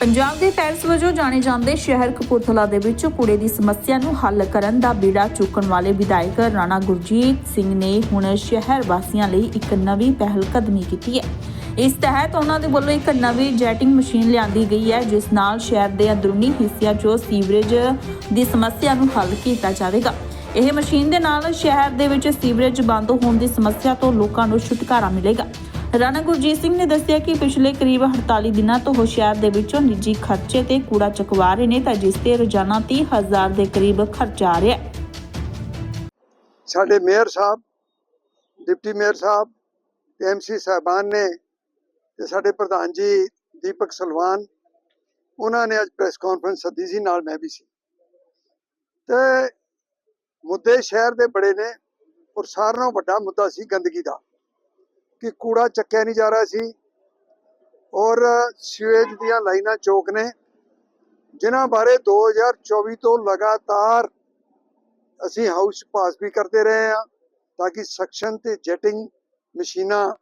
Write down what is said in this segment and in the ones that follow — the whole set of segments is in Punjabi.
ਪੰਜਾਬ ਦੇ ਪੈਰਿਸ ਵਜੋਂ ਜਾਣੇ ਜਾਂਦੇ ਸ਼ਹਿਰ ਕਪੂਰਥਲਾ ਦੇ ਵਿੱਚ ਕੂੜੇ ਦੀ ਸਮੱਸਿਆ ਨੂੰ ਹੱਲ ਕਰਨ ਦਾ ਬੀੜਾ ਚੁੱਕਣ ਵਾਲੇ ਵਿਧਾਇਕ ਰਾਣਾ ਗੁਰਜੀਤ ਸਿੰਘ ਨੇ ਹੁਣ ਸ਼ਹਿਰ ਵਾਸੀਆਂ ਲਈ ਇੱਕ ਨਵੀਂ ਪਹਿਲ ਕਦਮੀ ਕੀਤੀ ਹੈ। ਇਸ ਤਹਿਤ ਉਹਨਾਂ ਦੇ ਵੱਲੋਂ ਇੱਕ ਨਵੀਂ ਜੈਟਿੰਗ ਮਸ਼ੀਨ ਲਿਆਂਦੀ ਗਈ ਹੈ, ਜਿਸ ਨਾਲ ਸ਼ਹਿਰ ਦੇ ਅੰਦਰੂਨੀ ਹਿੱਸਿਆਂ 'ਚੋਂ ਸੀਵਰੇਜ ਦੀ ਸਮੱਸਿਆ ਨੂੰ ਹੱਲ ਕੀਤਾ ਜਾਵੇਗਾ। ਇਹ ਮਸ਼ੀਨ ਦੇ ਨਾਲ ਸ਼ਹਿਰ ਦੇ ਵਿੱਚ ਸੀਵਰੇਜ ਬੰਦ ਹੋਣ ਦੀ ਸਮੱਸਿਆ ਤੋਂ ਲੋਕਾਂ ਨੂੰ ਛੁਟਕਾਰਾ ਮਿਲੇਗਾ। ਰਾਣਾ ਗੁਰਜੀਤ ਸਿੰਘ ਨੇ ਦੱਸਿਆ ਕਿ ਪਿਛਲੇ ਕਰੀਬ 48 ਦਿਨਾਂ ਤੋਂ ਉਹ ਦੇ ਵਿੱਚੋਂ ਨਿੱਜੀ ਖਰਚੇ ਤੇ ਕੂੜਾ ਚੁਕਵਾ ਰਹੇ ਨੇ ਤਾਂ ਜਿਸ ਤੇ ਰੋਜ਼ਾਨਾ 30000 ਦੇ ਕਰੀਬ ਖਰਚਾ ਆ ਰਿਹਾ ਹੈ। ਸਾਡੇ ਮੇਅਰ ਸਾਹਿਬ, ਡਿਪਟੀ ਮੇਅਰ ਸਾਹਿਬ ਐਮਸੀ ਸਾਹਿਬਾਨ ਨੇ ਤੇ ਸਾਡੇ ਪ੍ਰਧਾਨ ਜੀ ਦੀਪਕ ਸਲਵਾਨ, ਉਹਨਾਂ ਨੇ ਅੱਜ ਪ੍ਰੈਸ ਕਾਨਫਰੰਸ ਸੱਦੀ ਸੀ, ਨਾਲ ਮੈਂ ਵੀ ਸੀ। ਤੇ ਮੁੱਦੇ ਸ਼ਹਿਰ ਦੇ ਬੜੇ ਨੇ ਔਰ ਸਾਰਿਆਂ ਨਾਲੋਂ ਵੱਡਾ ਮੁੱਦਾ ਸੀ ਗੰਦਗੀ ਦਾ। ਕਿ ਕੂੜਾ ਚੱਕਿਆ ਨਹੀਂ ਜਾ ਰਿਹਾ ਸੀ। ਔਰ ਸੀਵੇਜ ਦੀਆਂ ਲਾਈਨਾਂ ਚੌਕ ਨੇ। ਜਿਨ੍ਹਾਂ ਬਾਰੇ 2024 ਤੋਂ ਲਗਾਤਾਰ ਅਸੀਂ ਹਾਊਸ ਪਾਸ ਵੀ ਕਰਦੇ ਰਹੇ ਹਾਂ ਤਾਂ ਕਿ ਸਕਸ਼ਨ ਤੇ ਜੈਟਿੰਗ ਮਸ਼ੀਨਾਂ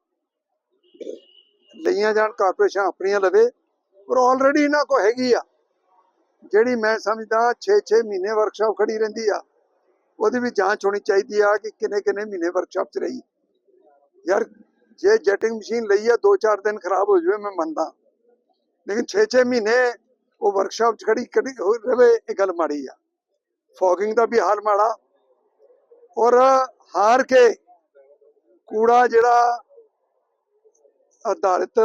ਲਈਆਂ ਜਾਣ, ਕਾਰਪੋਰੇਸ਼ਨ ਆਪਣੀਆਂ ਲਵੇ। ਪਰ ਆਲਰੇਡੀ ਇਹਨਾਂ ਕੋ ਹੈਗੀ ਆ। ਜਿਹੜੀ ਮੈਂ ਸਮਝਦਾ 6-6 ਮਹੀਨੇ ਵਰਕਸ਼ਾਪ ਖੜੀ ਰਹਿੰਦੀ ਆ। ਉਹਦੀ ਵੀ ਜਾਂਚ ਹੋਣੀ ਚਾਹੀਦੀ ਆ ਕਿ ਕਿੰਨੇ ਕਿੰਨੇ ਮਹੀਨੇ ਵਰਕਸ਼ਾਪ 'ਚ ਰਹੀ। ਯਾਰ ਜੇ ਜੈਟਿੰਗ ਮਸ਼ੀਨ ਲਈ ਆ 2-4 ਦਿਨ ਖਰਾਬ ਹੋ ਜਾਵੇ ਮੈਂ ਮੰਨਦਾ। ਲੇਕਿਨ 6-6 ਮਹੀਨੇ ਉਹ ਵਰਕਸ਼ਾਪ 'ਚ ਖੜੀ ਹੋ ਰਵੇ ਇਹ ਗੱਲ ਮਾੜੀ ਆ। ਫੌਗਿੰਗ ਦਾ ਵੀ ਹਾਲ ਮਾੜਾ। ਔਰ ਹਾਰ ਕੇ ਕੂੜਾ ਜਿਹੜਾ ਆਧਾਰਿਤ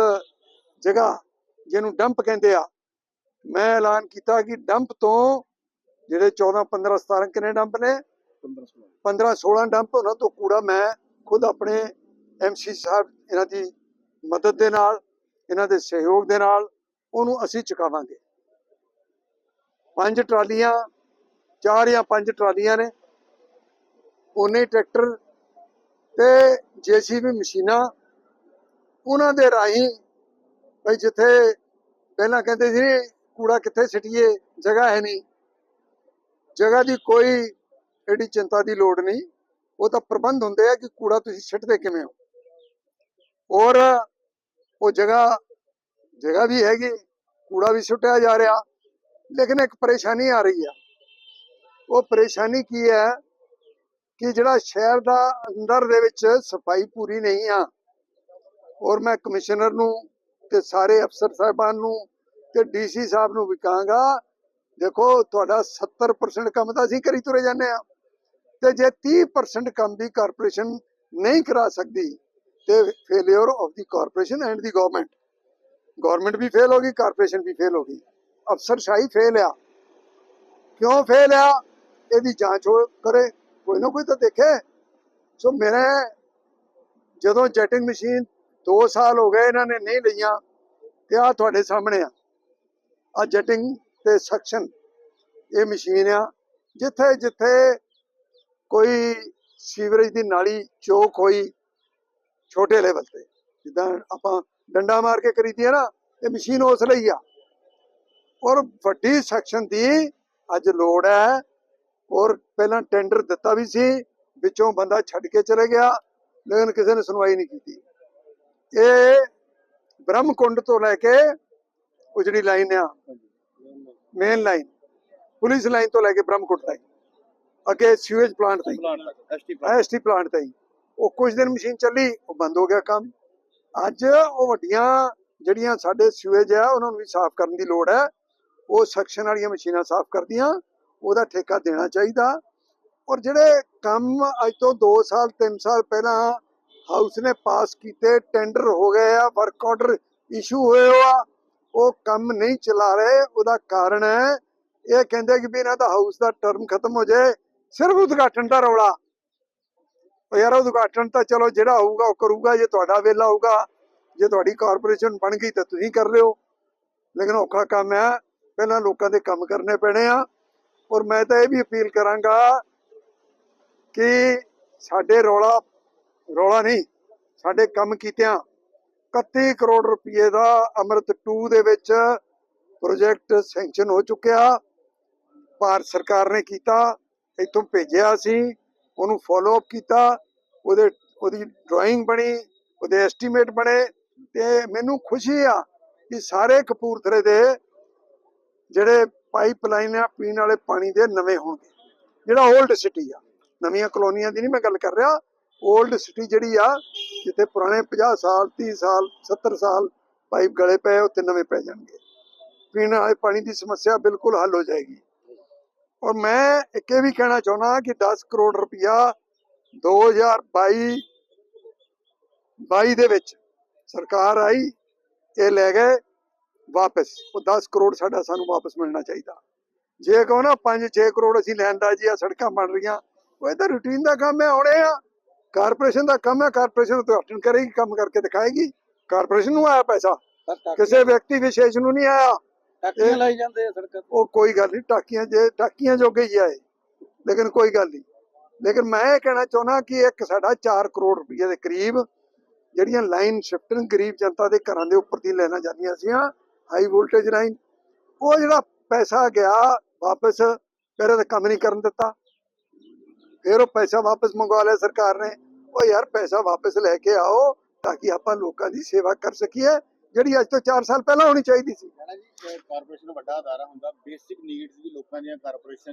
ਜਗ੍ਹਾ ਜਿਹਨੂੰ ਡੰਪ ਕਹਿੰਦੇ ਆ ਮੈਂ ਐਲਾਨ ਕੀਤਾ ਕਿ ਡੰਪ ਤੋਂ ਜਿਹੜੇ 14 15 17 ਕਿੰਨੇ ਡੰਪ ਨੇ? 15 16 ਡੰਪ ਉਹਨਾਂ ਤੋਂ ਕੂੜਾ ਮੈਂ ਖੁਦ ਆਪਣੇ ਐਮਸੀ ਸਾਹਿਬ ਇਹਨਾਂ ਦੀ ਮਦਦ ਦੇ ਨਾਲ, ਇਹਨਾਂ ਦੇ ਸਹਿਯੋਗ ਦੇ ਨਾਲ ਉਹਨੂੰ ਅਸੀਂ ਚੁਕਾਵਾਂਗੇ। ਪੰਜ ਟਰਾਲੀਆਂ, ਚਾਰ ਜਾਂ ਪੰਜ ਟਰਾਲੀਆਂ ਨੇ। ਉਹਨੇ ਟਰੈਕਟਰ ਤੇ ਜੀਸੀਬੀ ਮਸ਼ੀਨਾਂ ਉਹਨਾਂ ਦੇ ਰਾਹੀਂ ਭਈ ਜਿੱਥੇ ਪਹਿਲਾਂ ਕਹਿੰਦੇ ਸੀ, ਕੂੜਾ ਕਿੱਥੇ ਸਿੱਟੀਏ, ਜਗ੍ਹਾ ਹੈ ਨਹੀਂ। ਜਗ੍ਹਾ ਦੀ ਕੋਈ ਐਡੀ ਚਿੰਤਾ ਦੀ ਲੋੜ ਨਹੀਂ। ਉਹ ਤਾਂ ਪ੍ਰਬੰਧ ਹੁੰਦੇ ਆ ਕਿ ਕੂੜਾ ਤੁਸੀਂ ਸਿੱਟਦੇ ਕਿਵੇਂ ਹੋ? ਔਰ ਉਹ ਜਗ੍ਹਾ ਜਗ੍ਹਾ ਵੀ ਹੈਗੀ, ਕੂੜਾ ਵੀ ਸੁੱਟਿਆ ਜਾ ਰਿਹਾ, ਲੇਕਿਨ ਇੱਕ ਪਰੇਸ਼ਾਨੀ ਆ ਰਹੀ ਆ। ਉਹ ਪਰੇਸ਼ਾਨੀ ਕੀ ਹੈ ਕਿ ਜਿਹੜਾ ਸ਼ਹਿਰ ਦਾ ਅੰਦਰ ਦੇ ਵਿੱਚ ਸਫ਼ਾਈ ਪੂਰੀ ਨਹੀਂ ਆ, ਔਰ ਮੈਂ ਕਮਿਸ਼ਨਰ ਨੂੰ ਤੇ ਸਾਰੇ ਅਫਸਰ ਸਾਹਿਬਾਨ ਨੂੰ ਤੇ ਡੀਸੀ ਸਾਹਿਬ ਨੂੰ ਵੀ ਕਹਾਂਗਾ, ਦੇਖੋ ਤੁਹਾਡਾ 70% ਕੰਮ ਤਾਂ ਅਸੀਂ ਕਰੀ ਤੁਰੇ ਜਾਂਦੇ ਆ, ਤੇ ਜੇ 30% ਕੰਮ ਵੀ ਕਾਰਪੋਰੇਸ਼ਨ ਨਹੀਂ ਕਰਾ ਸਕਦੀ ਤੇ failure of the corporation and the government government we fail ਹੋ ਗਈ ਕਾਰਪੋਰੇਸ਼ਨ ਵੀ ਫੇਲ ਹੋ ਗਈ। ਅਫਸਰਸ਼ਾਹੀ ਫੇਲ ਆ। ਕਿਉਂ ਫੇਲ ਆ? ਇਹਦੀ ਜਾਂਚ ਹੋ ਕਰੇ। ਕੋਈ ਨਾ ਕੋਈ ਤਾਂ ਦੇਖੇ। ਸੋ ਮੇਰੇ ਜਦੋਂ ਜੈਟਿੰਗ ਮਸ਼ੀਨ 2 ਸਾਲ ਹੋ ਗਏ ਇਹਨਾਂ ਨੇ ਨਹੀਂ ਲਈਆਂ, ਤੇ ਆ ਤੁਹਾਡੇ ਸਾਹਮਣੇ ਆ। ਆ ਜੈਟਿੰਗ ਤੇ ਸਕਸ਼ਨ ਇਹ ਮਸ਼ੀਨ ਆ। ਜਿੱਥੇ ਜਿੱਥੇ ਕੋਈ ਸੀਵਰੇਜ ਦੀ ਨਾਲੀ ਚੋਕ ਹੋਈ ਛੋਟੇ ਲੈਵਲ ਤੇ। ਜਿੱਦਾਂ ਆਪਾਂ ਡੰਡਾ ਮਾਰ ਕੇ ਕਰੀਦੀ ਆ ਨਾ ਇਹ ਮਸ਼ੀਨ ਉਸ ਲਈ ਆ। ਔਰ ਵੱਡੀ ਸੈਕਸ਼ਨ ਦੀ ਅੱਜ ਲੋੜ ਹੈ। ਔਰ ਪਹਿਲਾਂ ਟੈਂਡਰ ਦਿੱਤਾ ਵੀ ਸੀ ਵਿੱਚੋਂ ਬੰਦਾ ਛੱਡ ਕੇ ਚਲੇ ਗਿਆ ਲੇਕਿਨ ਕਿਸੇ ਨੇ ਸੁਣਵਾਈ ਨਹੀਂ ਕੀਤੀ। ਇਹ ਬ੍ਰਹਮਕੁੰਡ ਤੋਂ ਲੈ ਕੇ ਉਹ ਜਿਹੜੀ ਲਾਈਨ ਆ ਮੇਨ ਲਾਈਨ ਪੁਲਿਸ ਲਾਈਨ ਤੋਂ ਲੈ ਕੇ ਬ੍ਰਹਮਕੁੰਡ ਤੱਕ ਅੱਗੇ ਸੀਵੇਜ ਪਲਾਂਟ ਤੱਕ ਐਸਟੀ ਪਲਾਂਟ ਤੱਕ ਉਹ ਕੁਝ ਦਿਨ ਮਸ਼ੀਨ ਚੱਲੀ, ਉਹ ਬੰਦ ਹੋ ਗਿਆ ਕੰਮ। ਅੱਜ ਉਹ ਵੱਡੀਆਂ ਜਿਹੜੀਆਂ ਸਾਡੇ ਸੀਵੇਜ ਆ, ਉਹਨਾਂ ਨੂੰ ਵੀ ਸਾਫ਼ ਕਰਨ ਦੀ ਲੋੜ ਹੈ। ਉਹ ਸੈਕਸ਼ਨ ਵਾਲੀਆਂ ਮਸ਼ੀਨਾਂ ਸਾਫ਼ ਕਰਦੀਆਂ, ਉਹਦਾ ਠੇਕਾ ਦੇਣਾ ਚਾਹੀਦਾ। ਔਰ ਜਿਹੜੇ ਕੰਮ ਅੱਜ ਤੋਂ 2 ਸਾਲ 3 ਸਾਲ ਪਹਿਲਾਂ ਹਾਊਸ ਨੇ ਪਾਸ ਕੀਤੇ ਟੈਂਡਰ ਹੋ ਗਏ ਆ ਵਰਕ ਆਰਡਰ ਇਸ਼ੂ ਹੋਏ ਆ, ਉਹ ਕੰਮ ਨਹੀਂ ਚਲਾ ਰਹੇ। ਉਹਦਾ ਕਾਰਨ ਹੈ, ਇਹ ਕਹਿੰਦੇ ਕਿ ਵੀ ਇਹਨਾਂ ਦਾ ਹਾਊਸ ਦਾ ਟਰਮ ਖਤਮ ਹੋ ਜਾਏ, ਸਿਰਫ ਉਦਘਾਟਨ ਦਾ ਰੌਲਾ। ਉਹ ਯਾਰ ਉਦਘਾਟਨ ਤਾਂ ਚਲੋ ਜਿਹੜਾ ਹੋਊਗਾ ਉਹ ਕਰੂਗਾ, ਜੇ ਤੁਹਾਡਾ ਵੇਲਾ ਹੋਊਗਾ, ਜੇ ਤੁਹਾਡੀ ਕਾਰਪੋਰੇਸ਼ਨ ਬਣ ਗਈ ਤਾਂ ਤੁਸੀਂ ਕਰ ਲਿਓ। ਲੇਕਿਨ ਔਖਾ ਕੰਮ ਹੈ, ਪਹਿਲਾਂ ਲੋਕਾਂ ਦੇ ਕੰਮ ਕਰਨੇ ਪੈਣੇ ਆ। ਔਰ ਮੈਂ ਤਾਂ ਇਹ ਵੀ ਅਪੀਲ ਕਰਾਂਗਾ ਕਿ ਸਾਡੇ ਰੌਲਾ ਰੌਲਾ ਨਹੀਂ, ਸਾਡੇ ਕੰਮ ਕੀਤਿਆਂ 31 ਕਰੋੜ ਰੁਪਏ ਦਾ ਅਮਰਤ 2 ਦੇ ਵਿੱਚ ਪ੍ਰੋਜੈਕਟ ਸੈਂਕਸ਼ਨ ਹੋ ਚੁੱਕਿਆ। ਭਾਰਤ ਸਰਕਾਰ ਨੇ ਕੀਤਾ, ਇੱਥੋਂ ਭੇਜਿਆ ਸੀ। ਉਹਨੂੰ ਫਾਲੋ ਅਪ ਕੀਤਾ, ਉਹਦੇ, ਉਹਦੀ ਡਰਾਇੰਗ ਬਣੀ, ਉਹਦੇ ਐਸਟੀਮੇਟ ਬਣੇ ਤੇ ਮੈਨੂੰ ਖੁਸ਼ੀ ਆ ਕਿ ਸਾਰੇ ਕਪੂਰਥਲੇ ਦੇ ਜਿਹੜੇ ਪਾਈਪਲਾਈਨ ਆ, ਪੀਣ ਵਾਲੇ ਪਾਣੀ ਦੇ ਨਵੇਂ ਹੋਣਗੇ। ਜਿਹੜਾ 올ਡ ਸਿਟੀ ਆ, ਨਵੀਆਂ ਕਲੋਨੀਆਂ ਦੀ ਨਹੀਂ ਮੈਂ ਗੱਲ ਕਰ ਰਿਹਾ 올ਡ ਸਿਟੀ ਜਿਹੜੀ ਆ, ਜਿੱਥੇ ਪੁਰਾਣੇ 50 ਸਾਲ 30 ਸਾਲ 70 ਸਾਲ ਪਾਈਪ ਗਲੇ ਪਏ, ਉੱਥੇ ਨਵੇਂ ਪੈ ਜਾਣਗੇ। ਪੀਣ ਵਾਲੇ ਪਾਣੀ ਦੀ ਸਮੱਸਿਆ ਬਿਲਕੁਲ ਹੱਲ ਹੋ ਜਾਏਗੀ। ਔਰ ਮੈਂ ਇੱਕ ਇਹ ਵੀ ਕਹਿਣਾ ਚਾਹੁੰਦਾ ਕਿ 10 ਕਰੋੜ ਰੁਪਇਆ 2022 22 ਦੇ ਵਿੱਚ ਸਰਕਾਰ ਆਈ ਇਹ ਲੈ ਗਏ ਵਾਪਸ। ਉਹ 10 ਕਰੋੜ ਸਾਡਾ ਸਾਨੂੰ ਵਾਪਸ ਮਿਲਣਾ ਚਾਹੀਦਾ। ਜੇ ਕਹੋ ਨਾ 5-6 ਕਰੋੜ ਅਸੀਂ ਲੈਂਦਾ ਜੀ ਆ ਸੜਕਾਂ ਬਣ ਰਹੀਆਂ ਉਹ ਇਹ ਤਾਂ ਰੂਟੀਨ ਦਾ ਕੰਮ ਹੈ ਆਉਣੇ ਆ। ਕਾਰਪੋਰੇਸ਼ਨ ਦਾ ਕੰਮ ਹੈ ਕਾਰਪੋਰੇਸ਼ਨ ਉਦਘਾਟਨ ਕਰੇਗੀ ਕੰਮ ਕਰਕੇ ਦਿਖਾਏਗੀ। ਕਾਰਪੋਰੇਸ਼ਨ ਨੂੰ ਆਇਆ ਪੈਸਾ। ਕਿਸੇ ਵਿਅਕਤੀ ਵਿਸ਼ੇਸ਼ ਨੂੰ ਨਹੀਂ ਆਇਆ। ਟਾਕੀਆਂ ਲਾਈ ਜਾਂਦੇ ਆ ਸੜਕਾਂ ਤੇ। ਉਹ ਕੋਈ ਗੱਲ ਨਹੀਂ ਟਾਕੀਆਂ ਜੇ ਟਾਕੀਆਂ ਜੋਗੇ ਹੀ ਆਏ ਲੇਕਿਨ ਕੋਈ ਗੱਲ ਨਹੀਂ। ਲੇਕਿਨ ਮੈਂ ਇਹ ਕਹਿਣਾ ਚਾਹੁੰਦਾ ਕਿ ਇੱਕ ਸਾਡਾ 4 ਕਰੋੜ ਰੁਪਏ ਦੇ ਕਰੀਬ ਜਿਹੜੀਆਂ ਲਾਈਨ ਸ਼ਿਫਟਿੰਗ ਗਰੀਬ ਜਨਤਾ ਦੇ ਘਰਾਂ ਦੇ ਉੱਪਰ ਦੀ ਲੈਣਾ ਜਾਂਦੀਆਂ ਸੀ ਹਾਈ ਵੋਲਟੇਜ ਲਾਈਨ ਉਹ ਜਿਹੜਾ ਪੈਸਾ ਗਿਆ ਵਾਪਸ ਫਿਰ ਇਹਦਾ ਕੰਮ ਨਹੀਂ ਕਰਨ ਦਿੱਤਾ। ਫਿਰ ਉਹ ਪੈਸਾ ਵਾਪਸ ਮੰਗਵਾ ਲਿਆ ਸਰਕਾਰ ਨੇ। ਉਹ ਯਾਰ ਪੈਸਾ ਵਾਪਸ ਲੈ ਕੇ ਆਓ ਤਾਂ ਕਿ ਆਪਾਂ ਲੋਕਾਂ ਦੀ ਸੇਵਾ ਕਰ ਸਕੀਏ। ਜਿਹੜੀ ਅੱਜ ਤੋਂ 4 ਸਾਲ ਪਹਿਲਾਂ ਹੋਣੀ ਚਾਹੀਦੀ ਸੀ। ਕਾਰਪੋਰੇਸ਼ਨ ਵੱਡਾ ਅਦਾਰਾ ਹੁੰਦਾ। ਬੇਸਿਕ ਨੀਡਸ ਵੀ ਲੋਕਾਂ ਦੀਆਂ ਕਾਰਪੋਰੇਸ਼ਨ